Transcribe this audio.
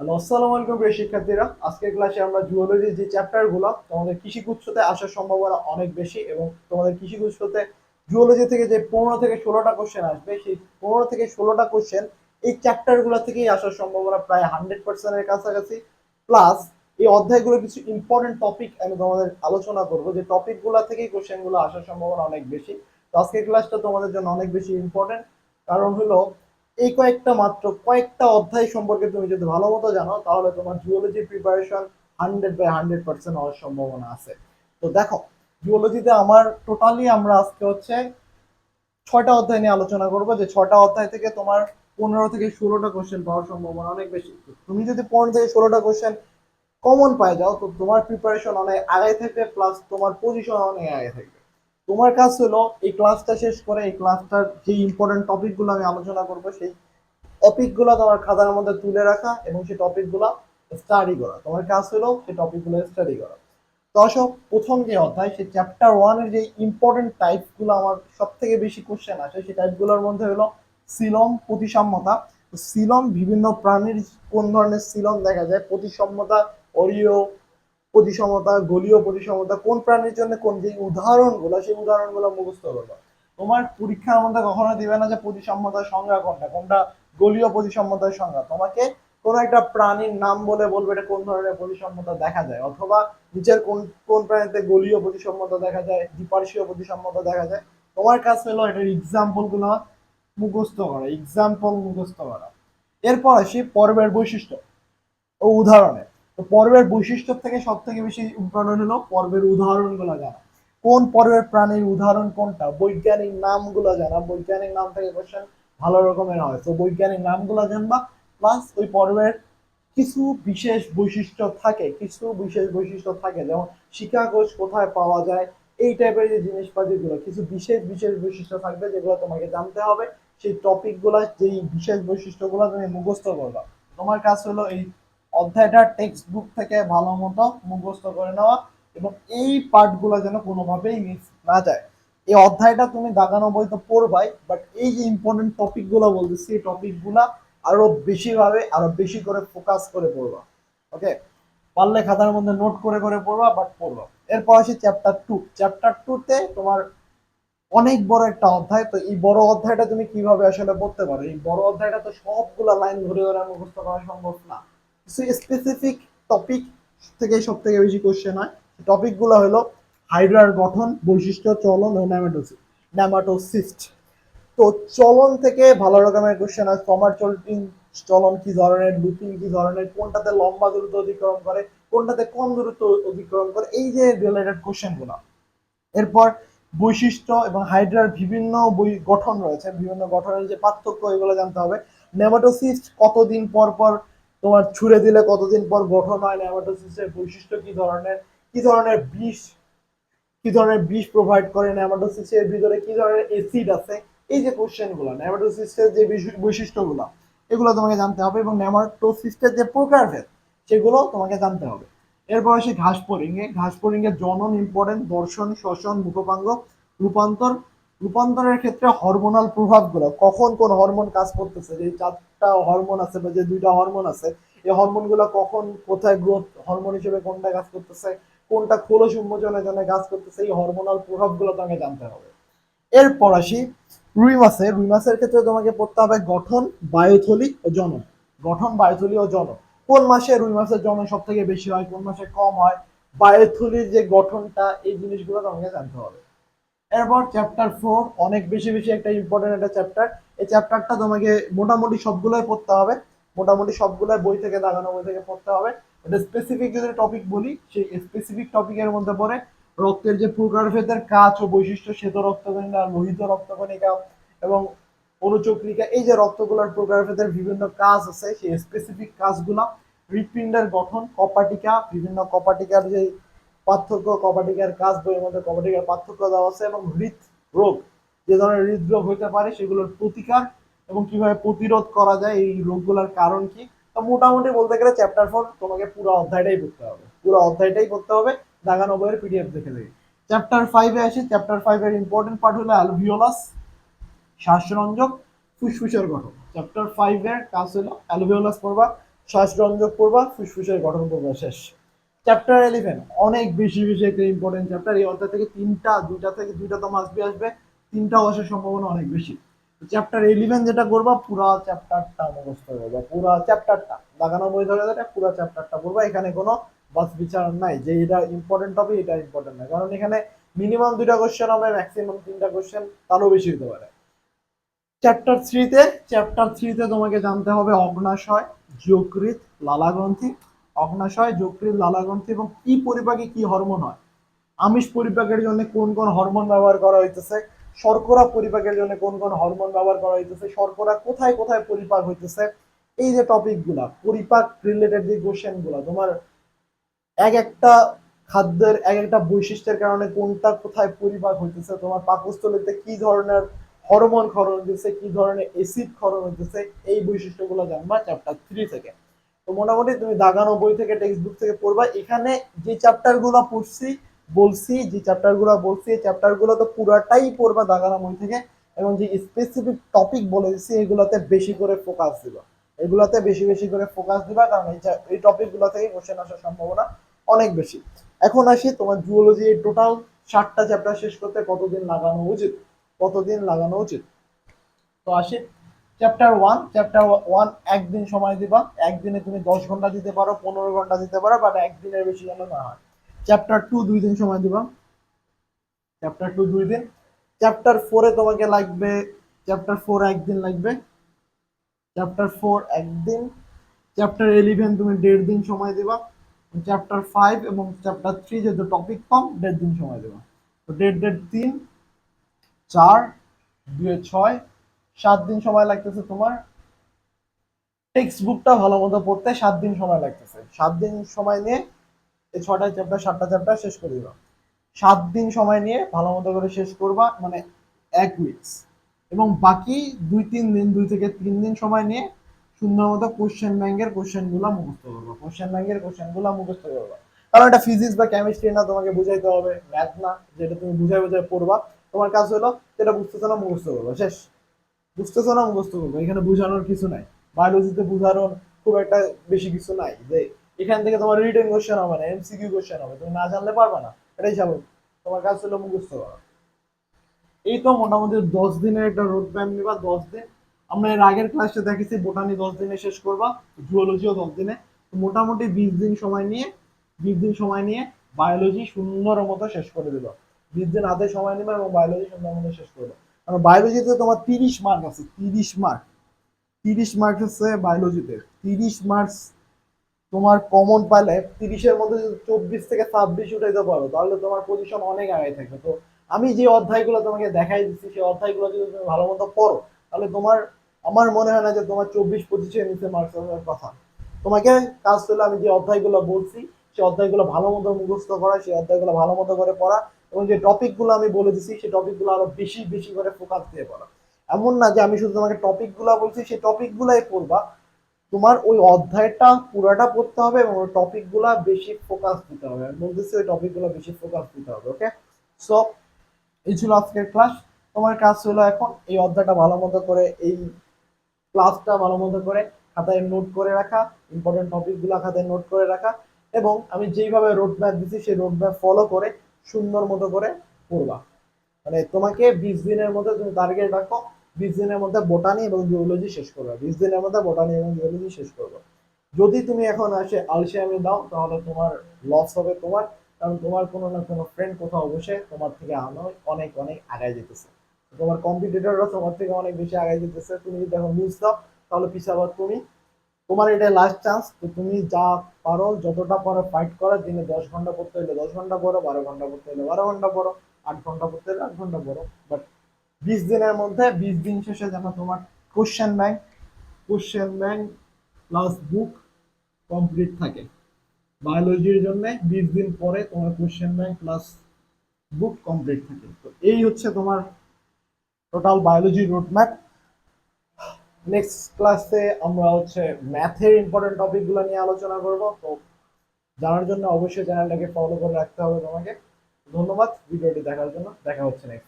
Hello, আসসালামু আলাইকুম প্রিয় শিক্ষার্থীরা। আজকের ক্লাসে আমরা জুওলজির যে চ্যাপ্টারগুলো তোমাদের কৃষিগুচ্ছতে আসার সম্ভাবনা অনেক বেশি এবং তোমাদের কৃষিগুচ্ছতে জুওলজি থেকে যে পনেরো থেকে ষোলোটা কোশ্চেন আসবে, সেই পনেরো থেকে ষোলোটা কোশ্চেন এই চ্যাপ্টারগুলো থেকেই আসার সম্ভাবনা প্রায় হান্ড্রেড পার্সেন্টের কাছাকাছি। প্লাস এই অধ্যায়গুলো কিছু ইম্পর্টেন্ট টপিক আমি তোমাদের আলোচনা করব, যে টপিকগুলো থেকেই কোশ্চেনগুলো আসার সম্ভাবনা অনেক বেশি। তো আজকের ক্লাসটা তোমাদের জন্য অনেক বেশি ইম্পর্টেন্ট কারণ হলো এই কয়েকটা মাত্র, কয়েকটা অধ্যায় সম্পর্কে তুমি যদি ভালো মতো জানো, তাহলে তোমার geology preparation hundred by hundred percent হওয়ার সম্ভাবনা আছে। তো দেখো জিওলজিতে আমার টোটালি আমরা আজকে হচ্ছে ছয়টা অধ্যায় নিয়ে আলোচনা করব, যে ছয়টা অধ্যায় থেকে তোমার পনেরো থেকে ষোলোটা কোশ্চেন পাওয়ার সম্ভাবনা অনেক বেশি। তুমি যদি পনেরো থেকে ষোলোটা কোশ্চেন কমন পাই যাও, তো তোমার প্রিপারেশন অনেক আগে থাকবে প্লাস তোমার পজিশন অনেক আগে থাকবে তোমার কাজ হলো এই ক্লাসটা শেষ করে, এই ক্লাসটার যে ইম্পর্টেন্ট টপিকগুলো আমি আলোচনা করব, সেই টপিকগুলো তোমার খাতার মধ্যে তুলে রাখা এবং সেই টপিকগুলো স্টাডি করা। তোমার কাজ হলো সেই টপিকগুলো স্টাডি করা। তো আসো, প্রথম যে অধ্যায়, সেই চ্যাপ্টার ওয়ানের যে ইম্পর্টেন্ট টাইপগুলো আমার সব থেকে বেশি কোশ্চেন আসে, সেই টাইপগুলোর মধ্যে হলো সিলম প্রতিসাম্যতা সিলম বিভিন্ন প্রাণীর কোন ধরনের সিলম দেখা যায়? প্রতিসাম্যতা অরিও প্রতিসমতা গলীয় প্রতিসমতা কোন প্রাণীর জন্য কোন যে উদাহরণগুলো, সেই উদাহরণগুলো মুখস্থ করবে। তোমার পরীক্ষার মধ্যে কখনো দিবে না যে প্রতিসাম্যতার সংজ্ঞা কোনটা কোনটা গলীয় প্রতিসাম্যতার সংজ্ঞা। তোমাকে কোন একটা প্রাণীর নাম বলে বলবে এটা কোন ধরনের প্রতিসাম্যতা দেখা যায়, অথবা নিচের কোন কোন প্রাণীতে গলীয় প্রতিসাম্যতা দেখা যায়, দ্বিপার্শ্বীয় প্রতিসাম্যতা দেখা যায়। তোমার কাছে হলো এটার এক্সাম্পলগুলো মুখস্থ করা এক্সাম্পল মুখস্থ করা। এরপর আসি পর্বের বৈশিষ্ট্য ও উদাহরণে তো পর্বের বৈশিষ্ট্য থেকে সব থেকে বেশি ইম্পর্টেন্ট হলো পর্বের উদাহরণগুলো জানা। কোন পর্বের প্রাণীর উদাহরণ কোনটা? বৈজ্ঞানিক নামগুলো জানা। বৈজ্ঞানিক নাম থেকে কোশ্চেন ভালো রকমের হয়। তো বৈজ্ঞানিক নামগুলো জানবা প্লাস ওই পর্বের কিছু বিশেষ বৈশিষ্ট্য থাকে, কিছু বিশেষ বৈশিষ্ট্য থাকে, যেমন কোষ কোথায় পাওয়া যায়, এই টাইপের যে জিনিসপাতিগুলো, কিছু বিশেষ বিশেষ বৈশিষ্ট্য থাকবে যেগুলো তোমাকে জানতে হবে। সেই টপিকগুলো যেই বিশেষ বৈশিষ্ট্যগুলো তুমি মুখস্থ করবা। তোমার কাজ হলো এই অধ্যায়টা টেক্সট বুক থেকে ভালো মতো মুখস্থ করে নেওয়া এবং এই পার্টগুলো যেন কোনোভাবেই মিস না যায়। এই অধ্যায়টা তুমি দাগানো বই তো পড়বাই বাট এই যে ইম্পর্টেন্ট টপিকগুলো বলতেছি, এই টপিকগুলো আরও বেশি ভাবে আরও বেশি করে ফোকাস করে পড়বা। ওকে পারলে খাতার মধ্যে নোট করে করে পড়বা বাট পড়বা। এরপর আসি চ্যাপ্টার টু চ্যাপ্টার টুতে তোমার অনেক বড় একটা অধ্যায়, তো এই বড় অধ্যায়টা তুমি কীভাবে আসলে পড়তে পারো? এই বড় অধ্যায়টা তো সবগুলা লাইন ধরে ধরে মুখস্থ করা সম্ভব না। কিছু স্পেসিফিক টপিক থেকে সব থেকে বেশি কোশ্চেন হয়। টপিকগুলো হলো হাইড্রার গঠন, বৈশিষ্ট্য, চলন ও ন্যামাটোসিস ন্যামাটোসিস্ট তো চলন থেকে ভালো রকমের কোশ্চেন হয়। সমার চলটিং চলন কি ধরনের, লুপিং কি ধরনের, কোনটাতে লম্বা দূরত্ব অতিক্রম করে, কোনটাতে কম দূরত্ব অতিক্রম করে, এই যে রিলেটেড কোশ্চেনগুলো এরপর বৈশিষ্ট্য এবং হাইড্রার বিভিন্ন বই গঠন রয়েছে। বিভিন্ন গঠনের যে পার্থক্য, এগুলো জানতে হবে। নেমাটোসিস্ট কতদিন পর পর তোমার ছুড়ে দিলে কতদিন পর গঠন হয় নেমাটোসিসের বৈশিষ্ট্য কি ধরনের? কি ধরনের বিষ? কি ধরনের বিষ প্রোভাইড করে নেমাটোসিসের ভিতরে কি ধরনের অ্যাসিড আছে? এই যে কোশ্চেনগুলো নেমাটোসিসের যে বিশ- বৈশিষ্ট্যগুলো, এগুলো তোমাকে জানতে হবে এবং নেমাটোসিস্টের যে প্রকারভেদ, সেগুলো তোমাকে জানতে হবে। এরপর আসি ঘাস পরিঙ্গে ঘাস পরিঙ্গের জনন ইম্পর্টেন্ট দর্শন, শ্বসন, মুখপাঙ্গ, রূপান্তর রূপান্তরের ক্ষেত্রে হরমোনাল প্রভাবগুলো, কখন কোন হরমোন কাজ করতেছে, যে চারটা হরমোন আছে বা যে দুইটা হরমোন আছে, এই হরমোনগুলো কখন কোথায় গ্রোথ হরমোন হিসেবে কোনটা কাজ করতেছে, কোনটা খোলস উন্মোচনের জন্য কাজ করতেছে, এই হরমোনাল প্রভাবগুলো তোমাকে জানতে হবে। এরপর আসি রুই মাছে রুই মাছের ক্ষেত্রে তোমাকে পড়তে হবে গঠন, বায়ুথলি ও জনন গঠন, বায়ুথলি ও জনন কোন মাসে রুই মাছের জনন সব থেকে বেশি হয়, কোন মাসে কম হয়? বায়ুথলির যে গঠনটা, এই জিনিসগুলো তোমাকে জানতে হবে। এরপর চ্যাপ্টার ফোর অনেক বেশি বেশি একটা ইম্পর্টেন্ট একটা চ্যাপ্টার এই চ্যাপ্টারটা তোমাকে মোটামুটি সবগুলোই পড়তে হবে। মোটামুটি সবগুলোই বই থেকে দাগানো বই থেকে পড়তে হবে। এটা স্পেসিফিক যদি টপিক বলি, সেই স্পেসিফিক টপিকের মধ্যে পড়ে রক্তের যে প্রকারভেদের কাজ ও বৈশিষ্ট্য শ্বেত রক্তকণিকা, লোহিত রক্তকণিকা এবং অনুচক্রিকা, এই যে রক্তগুলোর প্রকারভেদের বিভিন্ন কাজ আছে, সেই স্পেসিফিক কাজগুলো হৃৎপিণ্ডের গঠন, কপাটিকা, বিভিন্ন কপাটিকার যে পার্থক্য কপাটিকার কাজ বইয়ের মধ্যে কপাটিকার পার্থক্য দেওয়া আছে এবং হৃদ রোগ যে ধরনের হৃদরোগ হইতে পারে সেগুলোর প্রতিকার এবং কীভাবে প্রতিরোধ করা যায়, এই রোগগুলোর কারণ কি? মোটামুটি বলতে গেলে চ্যাপ্টার ফোর তোমাকে পুরো অধ্যায়টাই পড়তে হবে। পুরো অধ্যায়টাই পড়তে হবে, দাগানো বইয়ের পিডিএফ দেখে দেখে চ্যাপ্টার ফাইভে আসি চ্যাপ্টার ফাইভের ইম্পর্টেন্ট পার্ট হলো অ্যালভিওলাস শ্বাসরঞ্জক, ফুসফুসের গঠন। চ্যাপ্টার ফাইভের কাজ হলো অ্যালভিওলাস পড়বা, শ্বাসরঞ্জক পড়বা, ফুসফুসের গঠন পড়বা, শেষ। চ্যাপ্টার ইলেভেন অনেক বেশি বেশি একটা ইম্পর্টেন্ট চ্যাপ্টার এই অধ্যায় থেকে তিনটা, দুইটা থেকে দুইটা তো আসবে আসবে, তিনটা আসার সম্ভাবনা অনেক বেশি। চ্যাপ্টার ইলেভেন যেটা করবা, পুরা চ্যাপ্টারটা মুখস্থ করবা পুরা চ্যাপ্টারটা লাগানো বই ধরে ধরে পুরা চ্যাপ্টারটা পড়বা এখানে কোনো বাস বিচার নাই, যে এটা ইম্পর্টেন্ট হবে, এটা ইম্পর্টেন্ট না কারণ এখানে মিনিমাম দুইটা কোশ্চেন হবে ম্যাক্সিমাম তিনটা কোশ্চেন তারও বেশি হতে পারে। চ্যাপ্টার থ্রিতে চ্যাপ্টার থ্রিতে তোমাকে জানতে হবে অগ্নাশয় যকৃত লালাগ্রন্থি অগ্নাশয় যকৃত লালাগ্রন্থি এবং কি পরিপাকে কি হরমোন হয়? আমিষ পরিপাকের জন্য কোন কোন হরমোন ব্যবহার করা হইতেছে? শর্করা পরিপাকের জন্য কোন কোন হরমোন ব্যবহার করা হইতেছে? শর্করা কোথায় কোথায় পরিপাক হইতেছে? এই যে টপিকগুলা পরিপাক রিলেটেড যে কোশ্চেনগুলা, তোমার এক একটা খাদ্যের এক একটা বৈশিষ্ট্যের কারণে কোনটা কোথায় পরিপাক হইতেছে? তোমার পাকস্থলীতে কি ধরনের হরমোন ক্ষরণ হইতেছে? কি ধরনের এসিড ক্ষরণ হইতেছে? এই বৈশিষ্ট্যগুলো জানবা চ্যাপ্টার থ্রি থেকে। তো মোটামুটি তুমি দাগানো বই থেকে টেক্সট বুক থেকে পড়বা। এখানে যে চ্যাপ্টারগুলো পড়ছি, বলছি, যে চ্যাপ্টারগুলো বলছি, এই চ্যাপ্টারগুলো তো পুরাটাই পড়বা দাগানো বই থেকে। এবং যে স্পেসিফিক টপিক বলে দিচ্ছি, এগুলোতে বেশি করে ফোকাস দিবা। এগুলোতে বেশি বেশি করে ফোকাস দিবা, কারণ এই চা- এই টপিকগুলো থেকে কোশ্চেন আসার সম্ভাবনা অনেক বেশি। এখন আসি তোমার জুওলজি টোটাল ষাটটা চ্যাপ্টার শেষ করতে কতদিন লাগানো উচিত? কতদিন লাগানো উচিত? তো আসি। চ্যাপ্টার ওয়ান চ্যাপ্টার ওয়ান একদিন সময় দিবা। একদিনে তুমি দশ ঘণ্টা দিতে পারো, পনেরো ঘণ্টা দিতে পারো বাট একদিনের বেশি যেন না হয়। চ্যাপ্টার টু দুই দিন সময় দিবা। চ্যাপ্টার টু দুই দিন। চ্যাপ্টার ফোরে তোমাকে লাগবে চ্যাপ্টার ফোর একদিন লাগবে। চ্যাপ্টার ফোর একদিন। চ্যাপ্টার ইলেভেন তুমি দেড় দিন সময় দিবা। চ্যাপ্টার ফাইভ এবং চ্যাপ্টার থ্রি যেহেতু টপিক কম, দেড় দিন সময় দেবা। তো দেড় দেড়, তিন, চার, দুয়ে ছয় সাত দিন সময় লাগতেছে তোমার? টেক্সট বুকটা ভালো মতো পড়তে সাত দিন সময় লাগতেছে। সাত দিন সময় নিয়ে এই ছটা চ্যাপ্টার সাতটা চ্যাপ্টার শেষ করে দিবা। সাত দিন সময় নিয়ে ভালো মতো করে শেষ করবা মানে এক উইকস এবং বাকি দুই, তিন দিন, দুই থেকে তিন দিন সময় নিয়ে সুন্দর মতো কোশ্চেন ব্যাংকের কোশ্চেনগুলা মুখস্থ করবা। কোশ্চেন ব্যাংকের কোশ্চেনগুলা মুখস্থ করবা। কারণ এটা ফিজিক্স বা কেমিস্ট্রি না, তোমাকে বুঝাইতে হবে। ম্যাথ না, যেটা তুমি বুঝাই বুঝাই পড়বা। তোমার কাজ হলো যেটা বুঝতেছো না, মুখস্থ করবা। শেষ। বুঝতেছো না মুখস্থ করব? এখানে বোঝানোর কিছু নাই। বায়োলজিতে বোঝানোর খুব একটা বেশি কিছু নাই যে এখান থেকে তোমার রিটেন কোশ্চেন হবে না এমসিকিউ কোশ্চেন হবে, তুমি না জানলে পারবে না। এটাই স্বাভাবিক। তোমার কাজ হলো মুখস্থ করা। এই তো মোটামুটি দশ দিনের একটা রোড ম্যাপ নিবা, দশ দিন। আমরা এর আগের ক্লাসে দেখেছি বোটানি দশ দিনে শেষ করবা জুওলজিও দশ দিনে। মোটামুটি বিশ দিন সময় নিয়ে, বিশ দিন সময় নিয়ে বায়োলজি সুন্দর মতো শেষ করে দিবা। বিশ দিন হাতে সময় নিবা এবং বায়োলজি সুন্দর মতো শেষ করবে কারণ বায়োলজিতে তোমার তিরিশ মার্ক আছে, তিরিশ মার্ক তিরিশ মার্ক হচ্ছে বায়োলজিতে তিরিশ মার্কস তোমার কমন পাইলে তিরিশের মধ্যে যদি চব্বিশ থেকে ছাব্বিশ উঠাইতে পারো, তাহলে তোমার পজিশন অনেক আগে থাকবে। তো আমি যে অধ্যায়গুলো তোমাকে দেখাই দিচ্ছি, সেই অধ্যায়গুলো যদি তুমি ভালো মতো পড়ো, তাহলে তোমার, আমার মনে হয় না যে তোমার চব্বিশ পঁচিশের নিচে মার্কস কথা। তোমাকে কাজ হলো আমি যে অধ্যায়গুলো বলছি, সেই অধ্যায়গুলো ভালো মতো মুখস্থ করা, সেই অধ্যায়গুলো ভালো মতো করে পড়া। এবং যে টপিকগুলো আমি বলে দিছি, সেই টপিকগুলো আরও বেশি বেশি করে ফোকাস দিয়ে পড়া এমন না যে আমি শুধু তোমাকে টপিকগুলো বলছি, সেই টপিকগুলাই পড়বা। তোমার ওই অধ্যায়টা পুরাটা পড়তে হবে এবং ওই টপিকগুলা বেশি ফোকাস দিতে হবে। আমি বলতেছি ওই টপিকগুলো বেশি ফোকাস দিতে হবে ওকে সো এই ছিল আজকের ক্লাস তোমার কাজ হলো এখন এই অধ্যায়টা ভালো মতো করে, এই ক্লাসটা ভালো মতো করে খাতায় নোট করে রাখা ইম্পর্টেন্ট টপিকগুলো খাতায় নোট করে রাখা। এবং আমি যেইভাবে রোড ম্যাপ দিচ্ছি সেই রোড ম্যাপ ফলো করে সুন্দর মতো করে করবা মানে তোমাকে বিশ দিনের মধ্যে তুমি টার্গেট রাখো, বিশ দিনের মধ্যে বোটানি এবং জিওলজি শেষ করবে। বিশ দিনের মধ্যে বোটানি এবং জিওলজি শেষ করবে। যদি তুমি এখন আসে আলসিয়ামি দাও, তাহলে তোমার লস হবে তোমার, কারণ তোমার কোনো না কোনো ফ্রেন্ড কোথাও বসে তোমার থেকে অনেক অনেক আগায় যেতেছে। তোমার কম্পিটিটররা তোমার থেকে অনেক বেশি আগায় যেতেছে। তুমি যদি এখন মিস দাও, তাহলে পিছাবার তুমি তোমার এটা লাস্ট চান্স তো তুমি যা পারো, যতটা পারো ফাইট করা, দিনে দশ ঘণ্টা পড়তে হলে দশ ঘণ্টা পড়ো বারো ঘণ্টা পড়তে হলে বারো ঘণ্টা পড়ো আট ঘণ্টা পড়তে হলে আট ঘণ্টা পড়ো বাট বিশ দিনের মধ্যে, বিশ দিন শেষে যেন তোমার question bank question bank plus book complete থাকে। বায়োলজির জন্য বিশ দিন পরে তোমার question bank plus book complete থাকে। তো এই হচ্ছে তোমার total biology road map next ক্লাসে আমরা হচ্ছে ম্যাথের ইম্পর্টেন্ট টপিকগুলো নিয়ে আলোচনা করব। তো জানার জন্য অবশ্যই চ্যানেলটাকে ফলো করে রাখতে হবে তোমাকে। ধন্যবাদ ভিডিওটি দেখার জন্য। দেখা হচ্ছে নেক্সট